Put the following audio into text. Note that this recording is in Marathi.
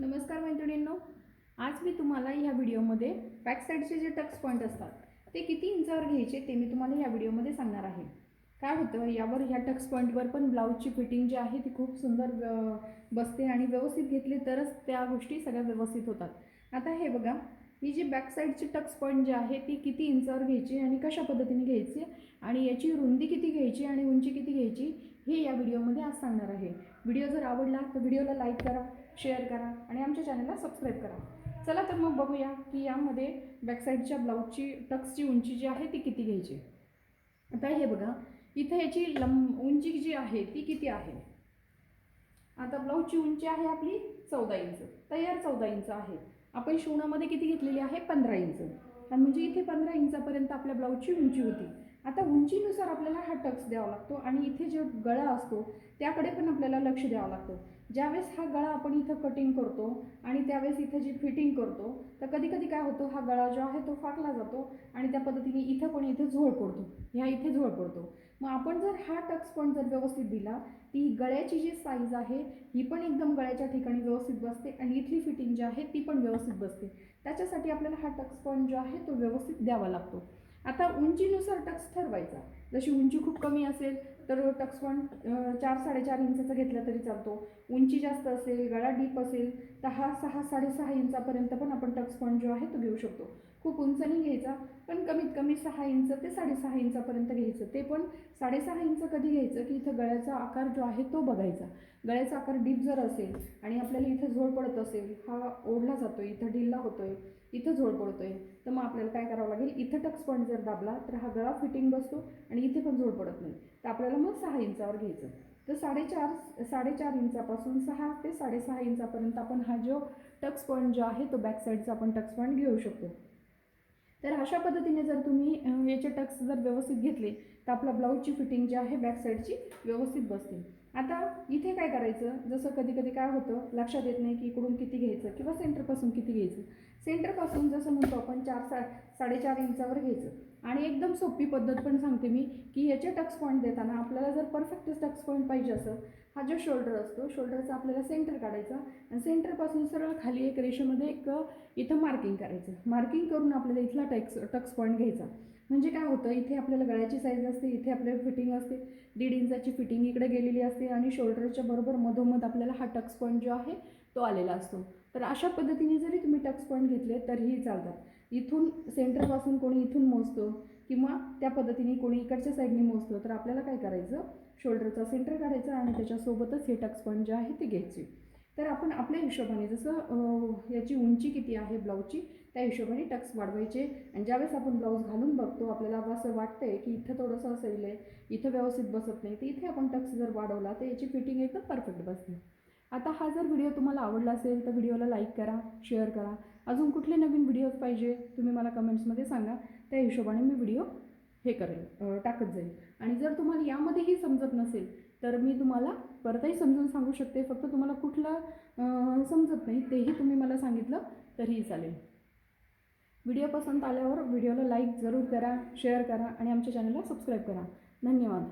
नमस्कार मैत्रिणींनो आज मी तुम्हाला ह्या व्हिडिओमध्ये बॅक साईडचे जे टक्स पॉईंट असतात ते किती इंचावर घ्यायचे ते मी तुम्हाला ह्या व्हिडिओमध्ये सांगणार आहे. काय होतं यावर ह्या टक्स पॉईंटवर पण ब्लाऊजची फिटिंग जी आहे ती खूप सुंदर बसते आणि व्यवस्थित घेतली तरच त्या गोष्टी सगळ्या व्यवस्थित होतात. आता हे बघा ही जी बॅक साईडची टक्स पॉईंट जी आहे ती किती इंचावर घ्यायची आणि कशा पद्धतीने घ्यायची आणि याची रुंदी किती घ्यायची आणि उंची किती घ्यायची हे या व्हिडिओमध्ये आज सांगणार आहे. व्हिडिओ जर आवडला तर व्हिडिओला लाईक करा. शेअर करा आणि आमच्या चॅनलला सबस्क्राईब करा. चला तर मग बघूया की यामध्ये बॅकसाईडच्या ब्लाऊजची टक्सची उंची जी आहे ती किती घ्यायची? आता हे बघा इथं याची लंब उंची जी आहे ती किती आहे? आता ब्लाऊजची उंची आहे आपली चौदा इंच. तयार चौदा इंच आहे. आपण शिवणामध्ये किती घेतलेली आहे? पंधरा इंच. म्हणजे इथे पंधरा इंचापर्यंत आपल्या ब्लाऊजची उंची होती. आता उंचीनुसार आपल्याला हा टक्स द्यावा लागतो आणि इथे जो गळा असतो त्याकडे पण आपल्याला लक्ष द्यावं लागतं. ज्यावेळेस हा गळा आपण इथं कटिंग करतो आणि त्यावेळेस इथं जी फिटिंग करतो तर कधी कधी काय होतं हा गळा जो आहे तो फाकला जातो आणि त्या पद्धतीने इथं पण इथे झोळ पडतो. ह्या इथे झोळ पडतो. मग आपण जर हा टक्स पण जर व्यवस्थित दिला ती गळ्याची जी साईज आहे ही पण एकदम गळ्याच्या ठिकाणी व्यवस्थित बसते आणि इथली फिटिंग जी आहे ती पण व्यवस्थित बसते. त्याच्यासाठी आपल्याला हा टक्स पॉईंट जो आहे तो व्यवस्थित द्यावा लागतो. आता उंचीनुसार टक्स ठरवायचा जशी उंची खूप कमी असेल तर टक्स चार साडेचार इंचाचा घेतला तरी चालतो. उंची जास्त असेल गळा डीप असेल तर हा सहा साडेसहा इंचापर्यंत पण आपण टक्स जो आहे तो घेऊ शकतो. खूप उंच नाही घ्यायचा पण कमीत कमी सहा इंच ते साडेसहा इंचापर्यंत घ्यायचं. ते पण साडेसहा इंच कधी घ्यायचं की इथं गळ्याचा आकार जो आहे तो बघायचा. गळ्याचा आकार डीप जर असेल आणि आपल्याला इथं झोड पडत असेल हा ओढला जातो इथं ढिल्ला होतोय इथं झोड पडतोय तर मग आपल्याला काय करावं लागेल? इथं टक्सपॉईंट जर दाबला तर हा गळा फिटिंग असतो आणि इथे पण झोड पडत नाही. तर आपल्याला मग सहा इंचावर घ्यायचं. तर साडेचार साडेचार इंचापासून सहा ते साडेसहा इंचापर्यंत आपण हा जो टक्स पॉईंट जो आहे तो बॅक साईडचा आपण टक्स पॉईंट घेऊ शकतो. तर अशा पद्धतीने जर तुम्ही याचे टक्स जर व्यवस्थित घेतले तर आपला ब्लाऊजची फिटिंग जी आहे बॅक साईडची व्यवस्थित बसते. आता इथे काय करायचं? जसं कधी कधी काय होतं लक्षात येत नाही की इकडून किती घ्यायचं किंवा सेंटरपासून किती घ्यायचं. सेंटरपासून जसं म्हणतो आपण चार सा साडेचार इंचावर घ्यायचं. आणि एकदम सोपी पद्धत पण सांगते मी की याचे टक्स पॉईंट देताना आपल्याला जर परफेक्ट टक्स पॉईंट पाहिजे असं हा जो शोल्डर असतो शोल्डरचा आपल्याला सेंटर काढायचा आणि सेंटरपासून सरळ खाली एक रेषेमध्ये एक इथं मार्किंग करायचं. मार्किंग करून आपल्याला इथला टक्स टक्स पॉईंट घ्यायचा. म्हणजे काय होतं इथे आपल्याला गळ्याची साईज असते इथे आपल्याला फिटिंग असते दीड इंचाची फिटिंग इकडे गेलेली असते आणि शोल्डरच्या बरोबर मधोमध आपल्याला हा टक्स पॉईंट जो आहे तो आलेला असतो. तर अशा पद्धतीने जरी तुम्ही टक्स पॉईंट घेतले तरीही चालतात. इथून सेंटरपासून कोणी इथून मोजतो किंवा त्या पद्धतीने कोणी इकडच्या साईडने मोजतो तर आपल्याला काय करायचं? शोल्डरचा सेंटर काढायचा आणि त्याच्यासोबतच हे टक्स पॉईंट जे आहे ते घ्यायचे. तर आपण आपल्या हिशोबाने जसं याची उंची किती आहे ब्लाऊजची त्या हिशोबाने टक्स वाढवायचे. आणि ज्यावेळेस आपण ब्लाऊज घालून बघतो आपल्याला असं वाटतंय की इथं थोडंसं असेल आहे इथं व्यवस्थित बसत नाही तर इथे आपण टक्स जर वाढवला तर याची फिटिंग एकदम परफेक्ट बसते. आता हा जर व्हिडिओ तुम्हाला आवडला असेल तर व्हिडिओला लाईक करा शेअर करा. अजून कुठले नवीन व्हिडिओज पाहिजे तुम्ही मला कमेंट्समध्ये सांगा. त्या हिशोबाने मी व्हिडिओ हे करेल टाकत जाईल आणि जर तुम्हाला यामध्येही समजत नसेल तर मी तुम्हाला परतही समजून सांगू शकते. फक्त तुम्हाला कुठलं समजत नाही तेही तुम्ही मला सांगितलं तरीही चालेल. व्हिडिओ पसंत आल्यावर व्हिडिओला लाईक जरूर करा शेअर करा आणि आमच्या चॅनलला सबस्क्राईब करा. धन्यवाद.